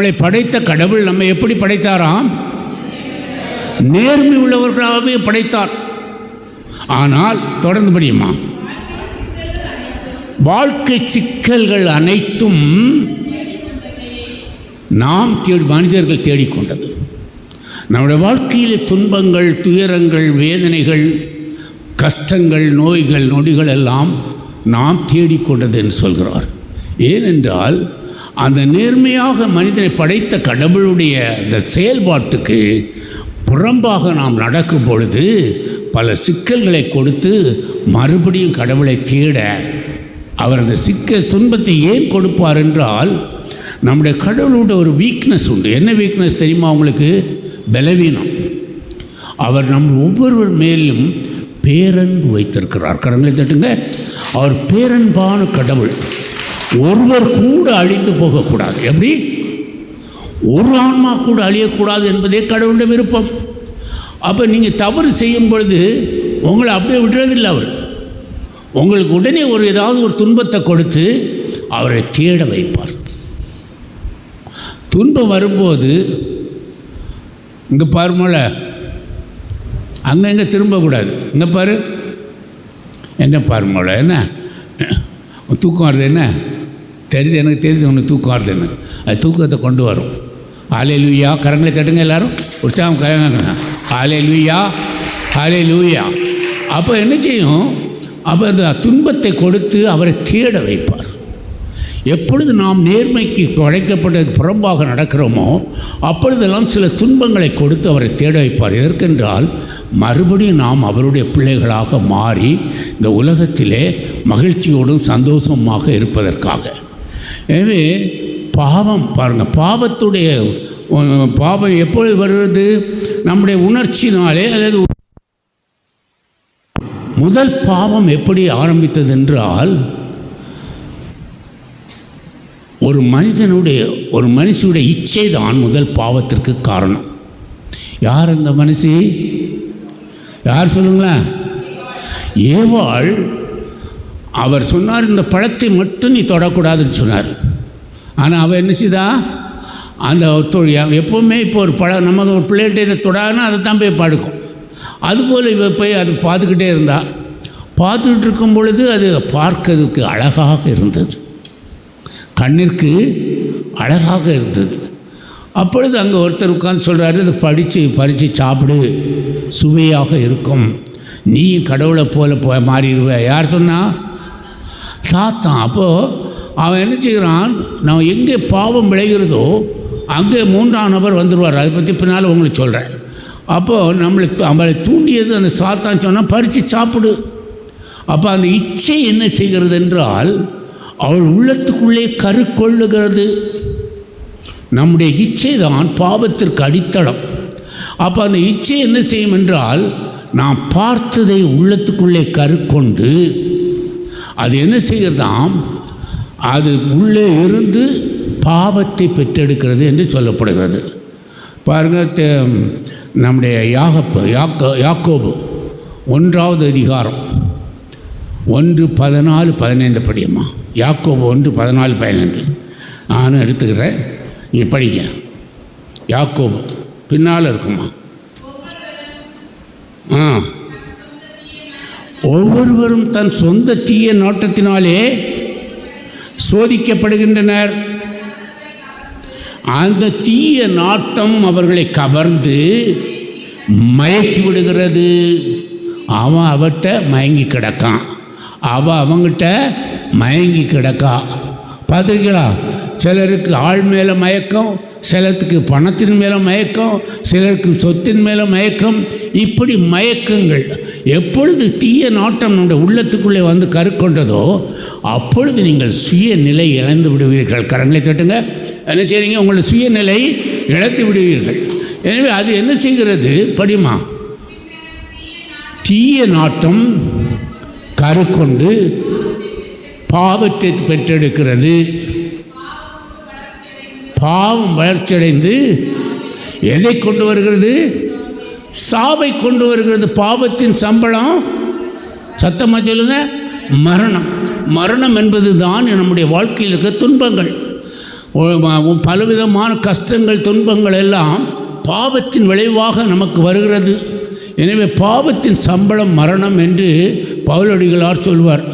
நம்மளை படைத்த கடவுள் நம்மை எப்படி படைத்தாராம்? நேர்மை உள்ளவர்களாகவே படைத்தார். ஆனால் தொடர்ந்து படியுமா? வாழ்க்கை சிக்கல்கள் அனைத்தும் நாம் தேடி மனிதர்கள் தேடிக்கொண்டது. நம்முடைய வாழ்க்கையில் துன்பங்கள் துயரங்கள் வேதனைகள் கஷ்டங்கள் நோய்கள் நொடிகள் எல்லாம் நாம் தேடிக்கொண்டது என்று சொல்கிறார். ஏனென்றால் அந்த நேர்மையாக மனிதனை படைத்த கடவுளுடைய அந்த செயல்பாட்டுக்கு புறம்பாக நாம் நடக்கும் பொழுது பல சிக்கல்களை கொடுத்து மறுபடியும் கடவுளை தேட அவர் அந்த சிக்கல் துன்பத்தை ஏன் கொடுப்பார் என்றால் நம்முடைய கடவுளோட ஒரு வீக்னஸ் உண்டு. என்ன வீக்னஸ் தெரியுமா அவங்களுக்கு பலவீனம். அவர் நம் ஒவ்வொருவர் மேலும் பேரன்பு வைத்திருக்கிறார். கடவுளை தட்டுங்க. அவர் பேரன்பான கடவுள். ஒருவர் கூட அழித்து போகக்கூடாது. எப்படி? ஒரு ஆன்மா கூட அழியக்கூடாது என்பதே கடவுளுடைய விருப்பம். அப்போ நீங்கள் தவறு செய்யும் பொழுது உங்களை அப்படியே விடுறதில்லை அவர். உங்களுக்கு உடனே ஒரு ஏதாவது ஒரு துன்பத்தை கொடுத்து அவரை தேட வைப்பார். துன்பம் வரும்போது இங்கே பாருமோல அங்கங்கே திரும்பக்கூடாது. இங்கே பாரு. என்ன பாருமோல என்ன? தூக்கம் வருது என்ன? தெரியுது எனக்கு தெரியுது உனக்கு தூக்கம் வருது என்ன அது தூக்கத்தை கொண்டு வரும். ஆலே லூயா கரங்களை தட்டுங்க எல்லாரும். உற்சாகம் கரங்க ஆலே லூயா ஆலே லூயா அப்போ என்ன செய்யும்? அப்போ அந்த துன்பத்தை கொடுத்து அவரை தேட வைப்பார். எப்பொழுது நாம் நேர்மைக்கு படைக்கப்பட்டதுக்கு புறம்பாக நடக்கிறோமோ அப்பொழுதெல்லாம் சில துன்பங்களை கொடுத்து அவரை தேட வைப்பார். எதற்கென்றால் மறுபடியும் நாம் அவருடைய பிள்ளைகளாக மாறி இந்த உலகத்திலே மகிழ்ச்சியோடும் சந்தோஷமாக இருப்பதற்காக. எனவே பாவம் பாருங்கள் பாவத்துடைய பாவம் எப்பொழுது வருவது நம்முடைய உணர்ச்சினாலே அல்லது முதல் பாவம் எப்படி ஆரம்பித்தது என்றால் ஒரு மனிதனுடைய ஒரு மனுஷனுடைய இச்சை தான் முதல் பாவத்திற்கு காரணம். யார் அந்த மனுஷி? யார் சொல்லுங்களேன்? ஏவாள். அவர் சொன்னார் இந்த பழத்தை மட்டும் நீ தொடக்கூடாதுன்னு சொன்னார். ஆனால் அவள் என்ன செய்தா? அந்த தொ- எப்போவுமே இப்போ ஒரு பழம் நமக்கு ஒரு பிள்ளைகிட்ட இதை தொடாதுன்னா அதை தான் போய் படுக்கும். அதுபோல் இவ போய் அது பார்த்துக்கிட்டே இருந்தா. பார்த்துக்கிட்டு இருக்கும் பொழுது அது பார்க்கறதுக்கு அழகாக இருந்தது. கண்ணிற்கு அழகாக இருந்தது. அப்பொழுது அங்கே ஒருத்தர் உட்காந்து சொல்கிறாரு அது படித்து பறித்து சாப்பிடு. சுவையாக இருக்கும். நீயும் கடவுளை போல போ மாறிடுவ. யார் சொன்னால் சாத்தான். அப்போது அவன் என்ன செய்கிறான்? நான் எங்கே பாவம் விளைகிறதோ அங்கே மூன்றாம் நபர் வந்துடுவார் அதை பற்றி பின்னால் உங்களுக்கு சொல்கிறேன் அப்போது நம்மளை அவளை தூண்டியது அந்த சாத்தான் சொன்னால் பறித்து சாப்பிடு. அப்போ அந்த இச்சை என்ன செய்கிறது என்றால் அவள் உள்ளத்துக்குள்ளே கருக்கொள்ளுகிறது நம்முடைய இச்சை தான் பாவத்திற்கு அடித்தளம். அப்போ அந்த இச்சை என்ன செய்யும் என்றால் நாம் பார்த்ததை உள்ளத்துக்குள்ளே கருக்கொண்டு அது என்ன செய்கிறதாம்? அது உள்ளே இருந்து பாவத்தை பெற்றெடுக்கிறது என்று சொல்லப்படுகிறது. பாருங்கள் நம்முடைய யாகப்பு யாக்கோ யாக்கோபு ஒன்றாவது அதிகாரம் ஒன்று பதினாலு பதினைந்து படியம்மா. யாக்கோபு ஒன்று பதினாலு பதினைந்து. நானும் எடுத்துக்கிறேன். நீ படிங்க. யாக்கோபு பின்னால் இருக்குமா? ஆ. ஒவ்வொருவரும் தன் சொந்த தீய நோட்டத்தினாலே சோதிக்கப்படுகின்றனர். அந்த தீய நாட்டம் அவர்களை கவர்ந்து மயக்கி விடுகிறது. அவன் அவட்ட மயங்கி கிடக்கான். அவன் அவங்கிட்ட மயங்கி கிடக்கா. பார்த்துருக்கீங்களா? சிலருக்கு ஆள் மேலே மயக்கம் சிலருக்கு பணத்தின் மேலே மயக்கம் சிலருக்கு சொத்தின் மேலே மயக்கம். இப்படி மயக்கங்கள் எப்பொழுது தீய நாட்டம் நம்முடைய உள்ளத்துக்குள்ளே வந்து கருக்கொண்டதோ அப்பொழுது நீங்கள் சுயநிலை இழந்து விடுவீர்கள். கரங்களை தட்டுங்க. என்ன செய்றீங்க? உங்கள் சுயநிலை இழந்து விடுவீர்கள். எனவே அது என்ன செய்கிறது? படிமா தீய நாட்டம் கருக்கொண்டு பாவத்தை பெற்றெடுக்கிறது. பாவம் வளர்ச்சியடைந்து எதை கொண்டு வருகிறது? சாவை கொண்டு வருகிறது. பாவத்தின் சம்பளம் சத்தமாக சொல்லுங்க? மரணம். மரணம் என்பது தான் நம்முடைய வாழ்க்கையில் இருக்க துன்பங்கள். பலவிதமான கஷ்டங்கள் துன்பங்கள் எல்லாம் பாவத்தின் விளைவாக நமக்கு வருகிறது. எனவே பாவத்தின் சம்பளம் மரணம் என்று பவுலடிகளார் சொல்வார்.